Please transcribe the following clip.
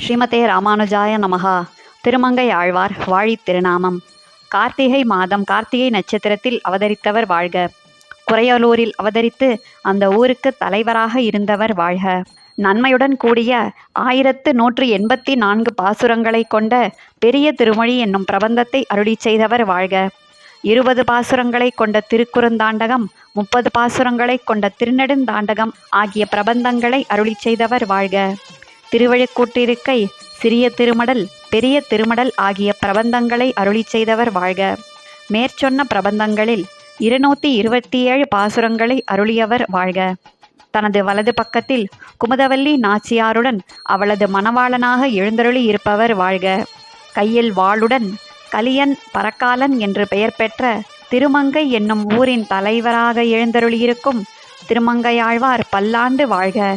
ஸ்ரீமதே ராமானுஜாய நமகா திருமங்கை ஆழ்வார் வாழித் திருநாமம். கார்த்திகை மாதம் கார்த்திகை நட்சத்திரத்தில் அவதரித்தவர் வாழ்க. குறையலூரில் அவதரித்து அந்த ஊருக்கு தலைவராக இருந்தவர் வாழ்க. நன்மையுடன் கூடிய ஆயிரத்து நூற்று எண்பத்தி நான்கு பாசுரங்களை கொண்ட பெரிய திருமொழி என்னும் பிரபந்தத்தை அருளி செய்தவர் வாழ்க. இருபது பாசுரங்களை கொண்ட திருக்குறுந்தாண்டகம் முப்பது பாசுரங்களை கொண்ட திருநெடுந்தாண்டகம் ஆகிய பிரபந்தங்களை அருளிச் செய்தவர் வாழ்க. திருவழுக்கூட்டிருக்கை சிறிய திருமடல் பெரிய திருமடல் ஆகிய பிரபந்தங்களை அருளிச் செய்தவர் வாழ்க. மேற்சொன்ன பிரபந்தங்களில் இருநூற்றி இருபத்தி ஏழு பாசுரங்களை அருளியவர் வாழ்க. தனது வலது பக்கத்தில் குமுதவல்லி நாச்சியாருடன் அவளது மணவாளனாக எழுந்தருளி இருப்பவர் வாழ்க. கையில் வாளுடன் கலியன் பரக்காலன் என்று பெயர் பெற்ற திருமங்கை என்னும் ஊரின் தலைவராக எழுந்தருளியிருக்கும் திருமங்கையாழ்வார் பல்லாண்டு வாழ்க.